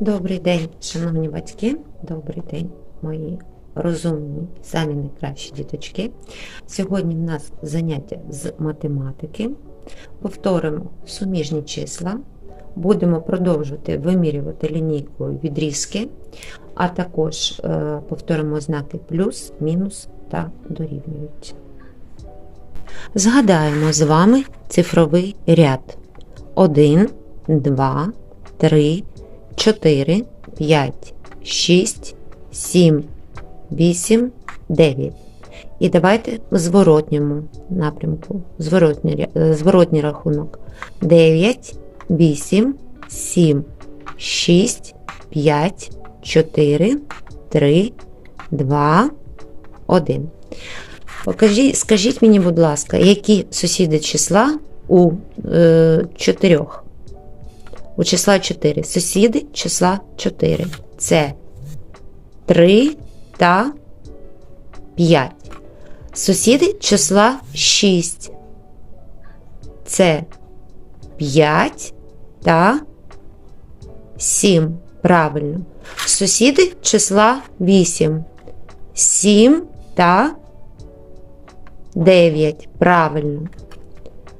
Добрий день, шановні батьки, добрий день, мої розумні, самі найкращі діточки. Сьогодні в нас заняття з математики. Повторимо суміжні числа. Будемо продовжувати вимірювати лінійкою відрізки, а також е, повторимо знаки плюс, мінус та дорівнюють. Згадаємо з вами цифровий ряд 1, 2, 3, 4, 5, 6, 7, 8, 9. І давайте в зворотньому напрямку, зворотній, е, зворотній рахунок. 9, 8, 7, 6, 5, 4, 3, 2, 1. Покажіть, скажіть мені, будь ласка, які сусіди числа у е, чотирьох? У числа 4. Сусіди числа 4. Це 3 та 5. Сусіди числа 6. Це 5 та 7. Правильно. Сусіди числа 8. 7 та 9. Правильно.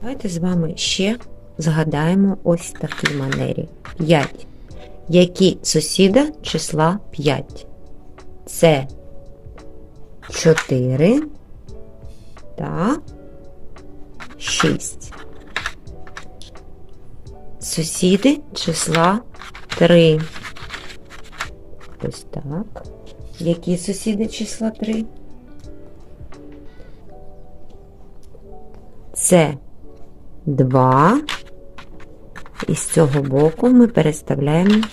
Давайте з вами ще згадаємо ось в такій манері. 5. Які сусіда числа 5? Це 4 та 6. Сусіди числа 3. Ось так. Які сусіди числа 3? Це 2. І з цього боку ми переставляємо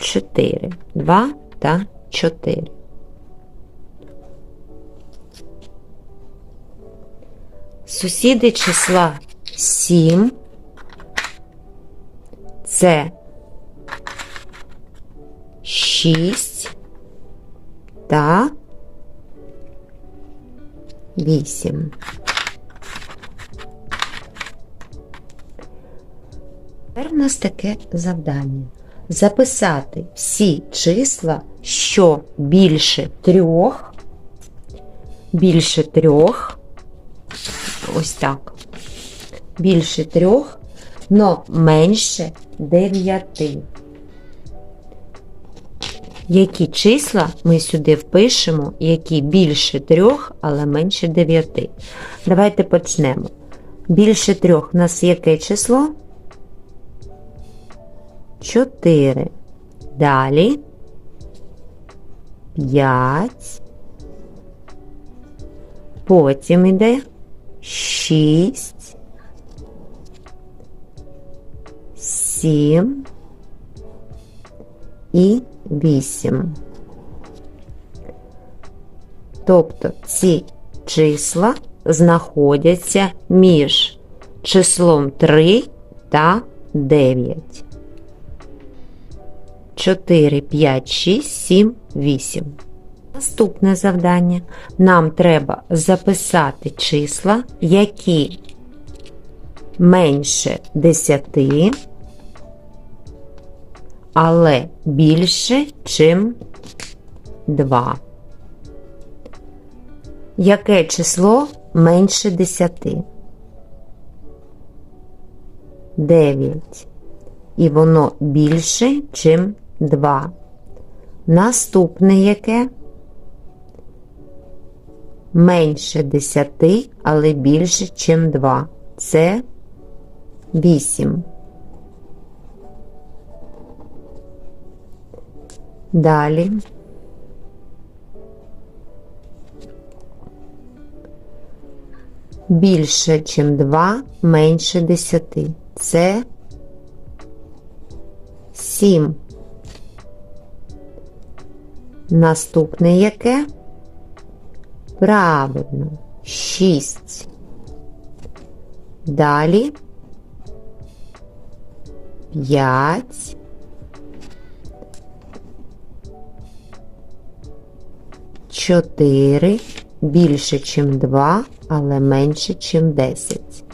4. 2 та 4. Сусіди числа 7. Це 6 та 8. Нас таке завдання. Записати всі числа, що більше трьох, більше трьох, ось так, більше трьох, но менше дев'яти. Які числа ми сюди впишемо, які більше трьох, але менше дев'яти. Давайте почнемо. Більше трьох у нас яке число? 4. Далі 5. Потім йде 6. 7 і 8. Тобто ці числа знаходяться між числом 3 та 9. 4, 5, 6, 7, 8. Наступне завдання. Нам треба записати числа, які менше 10, але більше, чим 2. Яке число менше 10? 9 і воно більше, чим 2. Наступне яке? Менше 10, але більше, чим 2. Це 8. Далі. Більше, чим 2, менше 10. Це 7. Наступне яке? Правильно, 6. Далі 5. Чотири більше, чим 2, але менше, чим 10.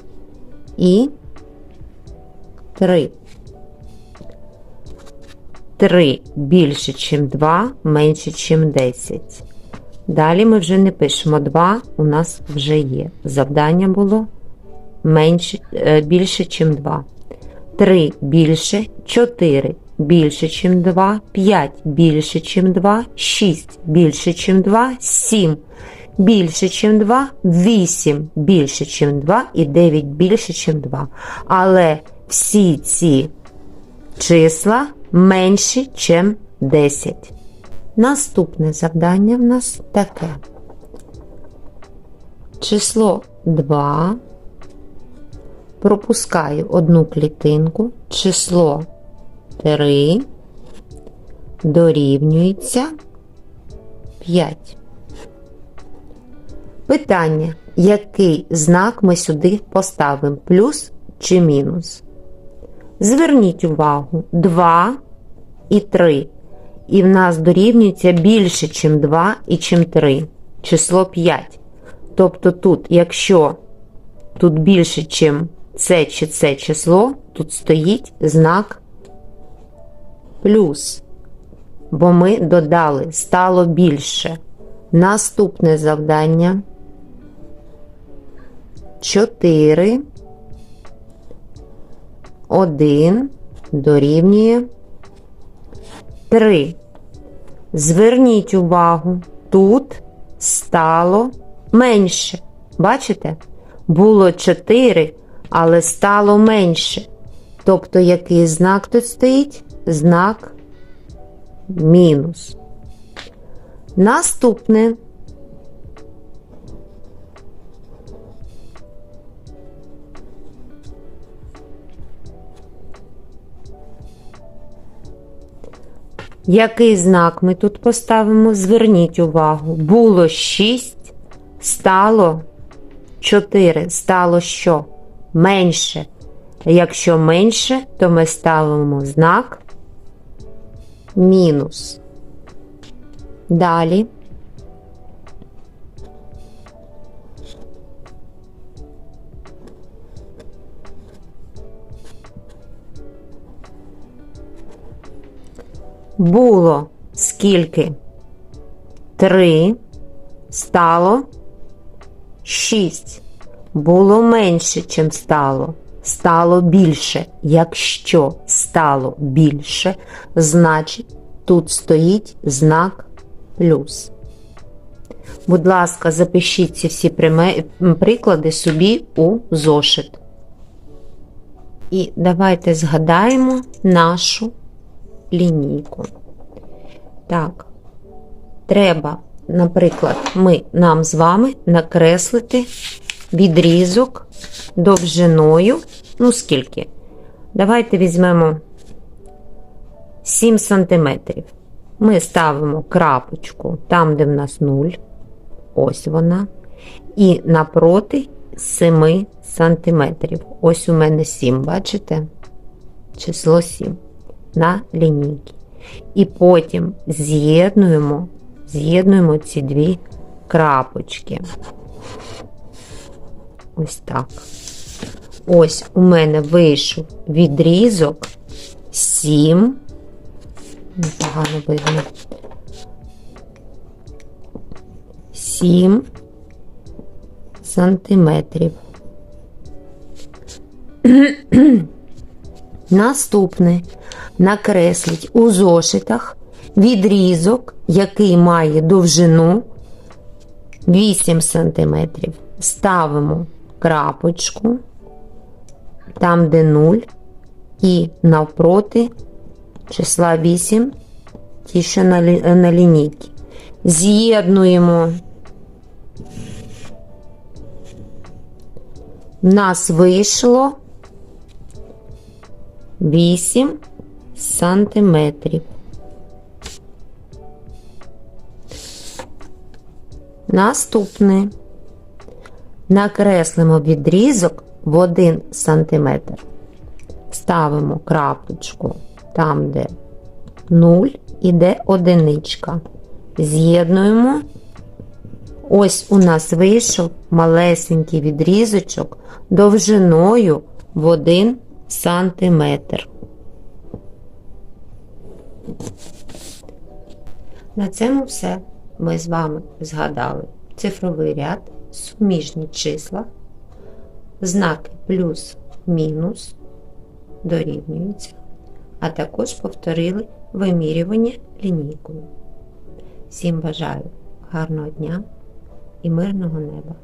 І 3. 3 більше, ніж 2, менше, ніж 10. Далі ми вже не пишемо 2, у нас вже є. Завдання було менше, е, більше, ніж 2. 3 більше, 4 більше, ніж 2, 5 більше, ніж 2, 6 більше, ніж 2, 7 більше, ніж 2, 8 більше, ніж 2 і 9 більше, ніж 2. Але всі ці числа менші, ніж 10. Наступне завдання в нас таке. Число 2. Пропускаю одну клітинку. Число 3 дорівнюється 5. Питання, який знак ми сюди поставимо? Плюс чи мінус? Зверніть увагу, 2 і 3. І в нас дорівнюється більше, ніж 2 і чим 3. Число 5. Тобто тут, якщо тут більше, ніж це чи це число, тут стоїть знак плюс. Бо ми додали, стало більше. Наступне завдання 4, 1 дорівнює 3. Зверніть увагу, тут стало менше. Бачите? Було 4, але стало менше. Тобто, який знак тут стоїть? Знак мінус. Наступне. Який знак ми тут поставимо? Зверніть увагу. Було 6, стало 4. Стало що? Менше. Якщо менше, то ми ставимо знак мінус. Далі. Було скільки? Три. Стало шість. Було менше, чим стало. Стало більше. Якщо стало більше, значить тут стоїть знак плюс. Будь ласка, запишіть ці всі приклади собі у зошит. І давайте згадаємо нашу лінійку. Так, треба, наприклад, ми нам з вами накреслити відрізок довжиною. Ну, скільки? Давайте візьмемо 7 см. Ми ставимо крапочку там, де в нас 0. Ось вона. І напроти 7 см. Ось у мене 7, бачите? Число 7 на лінійці. І потім з'єднуємо, з'єднуємо ці дві крапочки. Ось так. Ось у мене вийшов відрізок 7. Непогано видно. 7 сантиметрів. Наступне накресліть у зошитах відрізок, який має довжину 8 см. Ставимо крапочку, там, де 0, і навпроти числа 8, ті, що на, лі- на лінійці. З'єднуємо. В нас вийшло 8 сантиметрів. Наступне. Накреслимо відрізок в 1 см. Ставимо крапочку там, де 0, іде одиничка. З'єднуємо. Ось у нас вийшов малесенький відрізочок довжиною в 1 сантиметр. На цьому все. Ми з вами згадали цифровий ряд, суміжні числа, знаки плюс, мінус дорівнюються, а також повторили вимірювання лінійкою. Всім бажаю гарного дня і мирного неба!